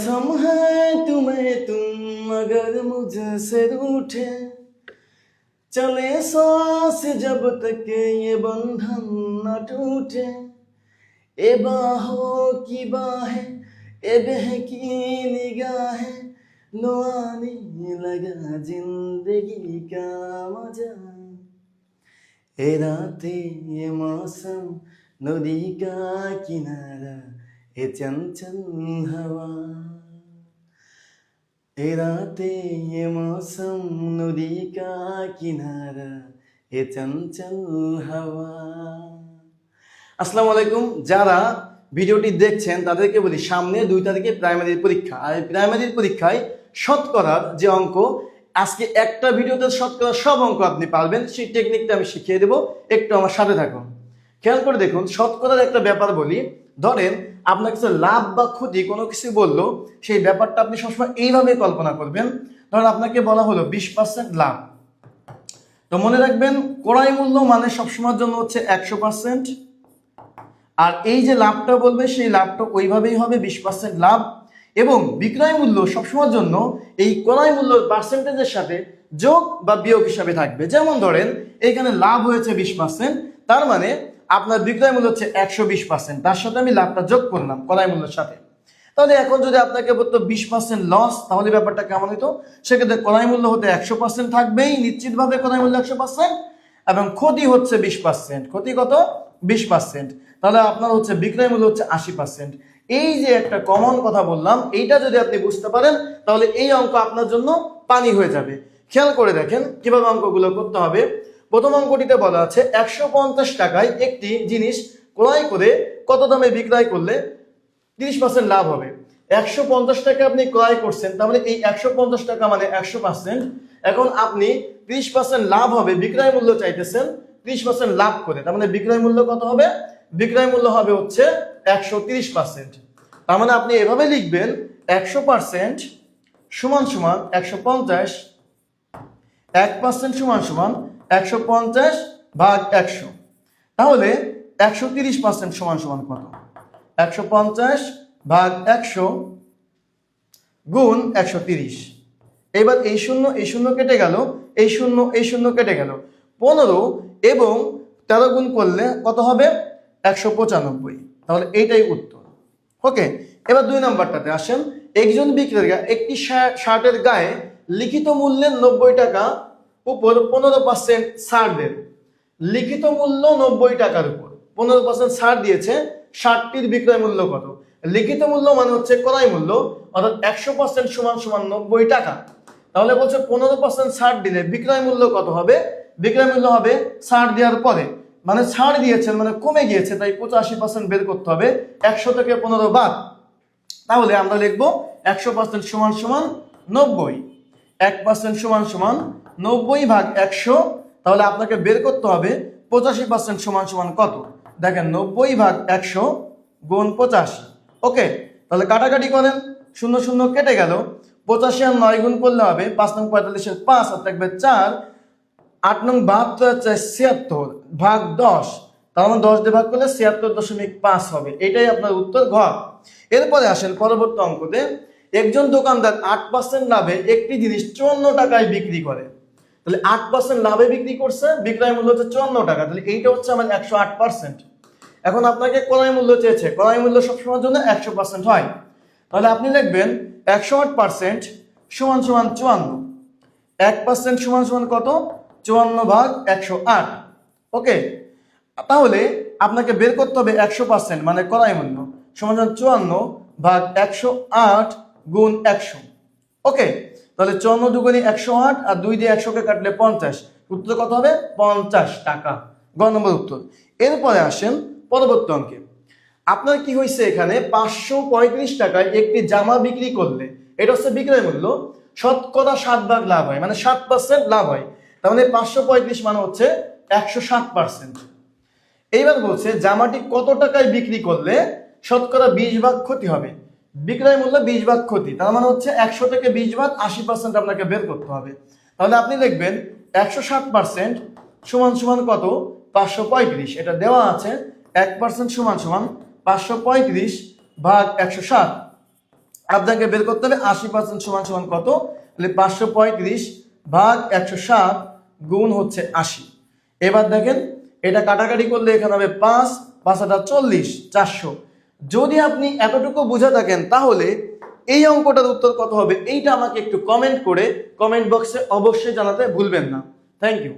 कसम है तुम्हें तुम, मगर मुझसे रूठे। चले सांस जब तक ये बंधन न टूटे। ए बाहों की बाहें, ए बहकी निगाहें लो आने लगा ज़िंदगी का मज़ा। ए रातें, ये मौसम, नदी का किनारा এ চঞ্চল হওয়া। এ রাতে এ নদী কা কিনারা, এ চঞ্চল আসসালামু আলাইকুম। যারা ভিডিওটি দেখছেন, তাদেরকে বলি সামনে দুই তারিখে প্রাইমারির পরীক্ষা। আর প্রাইমারির পরীক্ষায় শতকরার যে অঙ্ক, আজকে একটা ভিডিওতে শতকরা সব অঙ্ক আপনি পারবেন, সেই টেকনিকটা আমি শিখিয়ে দেবো। একটু আমার সাথে থাকুন। খেয়াল করে দেখুন, শতকরার একটা ব্যাপার বলি। ধরেন আপনার কিছু লাভ বা ক্ষতি, কোনো কিছু বলল, সেই ব্যাপারটা আপনি সবসময় এইভাবে কল্পনা করবেন। ধরেন আপনাকে বলা হলো বিশ পার্সেন্ট লাভ। তো মনে রাখবেন, ক্রয় মূল্য মানে সবসময়ের জন্য হচ্ছে একশো পার্সেন্ট আর এই যে লাভটা বলবে, সেই লাভটা ওইভাবেই হবে, বিশ পার্সেন্ট লাভ। এবং বিক্রয় মূল্য সবসময়ের জন্য এই ক্রয় মূল্য পার্সেন্টেজের সাথে যোগ বা বিয়োগ হিসাবে থাকবে। যেমন ধরেন এইখানে লাভ হয়েছে বিশ পার্সেন্ট তার মানে আপনার বিক্রয় মূল্য হচ্ছে একশো বিশ পার্সেন্ট তার সাথে আমি লাভটা যোগ করলাম ক্রয় মূল্যের সাথে। তাহলে এখন যদি আপনাকে বলতো বিশ পার্সেন্ট লস তাহলে ব্যাপারটা কেমন হতো সেক্ষেত্রে কলাই মূল্য হতে একশো পার্সেন্ট থাকবেই, নিশ্চিতভাবে ক্রয় মূল্য একশো পার্সেন্ট এবং ক্ষতি হচ্ছে বিশ পার্সেন্ট ক্ষতি কত? বিশ পার্সেন্ট তাহলে আপনার হচ্ছে বিক্রয় মূল্য হচ্ছে আশি পার্সেন্ট এই যে একটা কমন কথা বললাম, এইটা যদি আপনি বুঝতে পারেন, তাহলে এই অঙ্ক আপনার জন্য পানি হয়ে যাবে। খেয়াল করে দেখেন কীভাবে অঙ্কগুলো করতে হবে। প্রথম অঙ্কটিতে বলা আছে একশো পঞ্চাশ টাকায় একটি জিনিস ক্রয় করে কত দামে বিক্রয় করলে তিরিশ পার্সেন্ট লাভ হবে। একশো পঞ্চাশ টাকা আপনি ক্রয় করছেন তাহলে এই একশো পঞ্চাশ টাকা মানে একশো পার্সেন্ট এখন আপনি তিরিশ পার্সেন্ট লাভ হবে, বিক্রয় মূল্য চাইতেছেন, ত্রিশ পার্সেন্ট লাভ করে। তার মানে বিক্রয় মূল্য কত হবে? বিক্রয় মূল্য হবে হচ্ছে একশো তিরিশ পার্সেন্ট তার মানে আপনি এভাবে লিখবেন, একশো পার্সেন্ট সমান সমান একশো পঞ্চাশ, এক পার্সেন্ট সমান সমান একশো পঞ্চাশ ভাগ একশো। তাহলে একশো তিরিশ পার্সেন্ট সমান সমান কত? একশো পঞ্চাশ ভাগ একশো গুণ একশো তিরিশ। এবার এই শূন্য এই শূন্য কেটে গেল, এই শূন্য এই শূন্য কেটে গেল। পনেরো এবং তেরো গুণ করলে কত হবে? একশো পঁচানব্বই। তাহলে এইটাই উত্তর। ওকে, এবার দুই নাম্বারটাতে আসেন। একজন বিক্রেতা একটি শার্টের গায়ে লিখিত মূল্যের নব্বই টাকা উপর পনেরো পার্সেন্ট ছাড় দেন লিখিত মূল্য নব্বই টাকার উপর। পনেরো পার্সেন্ট ছাড় দিয়েছে শার্টটির বিক্রয় মূল্য কত? লিখিত মূল্য মানে হচ্ছে ক্রয় মূল্য, অর্থাৎ একশো পার্সেন্ট সমান সমান নব্বই টাকা। তাহলে বলছে পনেরো পার্সেন্ট ছাড় দিলে বিক্রয় মূল্য কত হবে? বিক্রয় মূল্য হবে ছাড় দেওয়ার পরে। মানে ছাড় দিয়েছেন মানে কমে গিয়েছে, তাই পঁচাশি পার্সেন্ট বের করতে হবে, একশো থেকে পনেরো বাদ। তাহলে আমরা লিখব একশো পার্সেন্ট সমান সমান নব্বই, এক পার্সেন্ট সমান সমান নব্বই ভাগ একশো, তাহলে আপনাকে বের করতে হবে পঁচাশি পার্সেন্ট সমান সমান কত? দেখেন, নব্বই ভাগ একশো গুণ পঁচাশি। ওকে, তাহলে কাটাকাটি করেন, শূন্য শূন্য কেটে গেল। পঁচাশি আর নয় গুণ করলে হবে পাঁচ নং পঁয়তাল্লিশের পাঁচ, আর থাকবে চার। আট নং বাহাত্তর হচ্ছে ছিয়াত্তর ভাগ দশ। তাহলে মানে দশ দিয়ে ভাগ করলে ছিয়াত্তর দশমিক পাঁচ হবে। এটাই আপনার উত্তর ঘ। এরপরে আসেন পরবর্তী অঙ্কতে। একজন দোকানদার আট পার্সেন্ট লাভে একটি জিনিস চুয়ান্ন টাকায় বিক্রি করে। তাহলে আট পার্সেন্ট লাভে বিক্রি করছে, বিক্রয় মূল্য হচ্ছে চুয়ান্ন টাকা। তাহলে এইটা হচ্ছে আমার একশো আট পার্সেন্ট এখন আপনাকে ক্রয় মূল্য চেয়েছে, ক্রয় মূল্য সবসময়ের জন্য একশো পার্সেন্ট হয়। তাহলে আপনি লিখবেন একশো আট পার্সেন্ট সমান সমান চুয়ান্ন। এক পার্সেন্ট সমান সমান কত? চুয়ান্ন ভাগ একশো আট। ওকে? তাহলে আপনাকে বের করতে হবে একশো পার্সেন্ট মানে ক্রয় মূল্য। সমান চুয়ান্ন ভাগ একশো আট গুণ একশো। ওকে? তাহলে চুয়ান্ন দুগুণি একশো আট আর দুই দিয়ে একশোকে কাটলে পঞ্চাশ। উত্তর কত হবে? পঞ্চাশ টাকা। গ নম্বর উত্তর। এরপরে আসেন পরবর্তী অঙ্কে। আপনার কি হয়েছে এখানে? পাঁচশো পঁয়ত্রিশ টাকায় একটি জামা বিক্রি করলে, এটা হচ্ছে বিক্রয় মূল্য, শতকরা সাত ভাগ লাভ হয় মানে সাত পার্সেন্ট লাভ হয়। তার মানে পাঁচশো পঁয়ত্রিশ মানে হচ্ছে একশো সাত পার্সেন্ট এইবার বলছে, জামাটি কত টাকায় বিক্রি করলে শতকরা বিশ ভাগ ক্ষতি হবে? বিক্রয় মূল্য বিশ ভাগ ক্ষতি। তার মানে হচ্ছে একশো থেকে বিশ ভাগ আশি পার্সেন্ট আপনাকে বের করতে হবে। তাহলে আপনি দেখবেন একশো ষাট পার্সেন্ট সমান সমান কত? পাঁচশো পঁয়ত্রিশ। এটা দেওয়া আছে এক পার্সেন্ট সমান সমান পাঁচশো পঁয়ত্রিশ ভাগ একশো ষাট। আপনাকে বের করতে হবে আশি পার্সেন্ট সমান সমান কত? তাহলে পাঁচশো পঁয়ত্রিশ ভাগ একশো সাত গুণ হচ্ছে আশি। এবার দেখেন, এটা কাটাকাটি করলে এখানে হবে পাঁচ পাঁচ হাজার চল্লিশ, চারশো। যদি আপনি এতটুকু বুঝে থাকেন, তাহলে এই অঙ্কটার উত্তর কত হবে? এইটা আমাকে একটু কমেন্ট করে কমেন্ট বক্সে অবশ্যই জানাতে ভুলবেন না। Thank you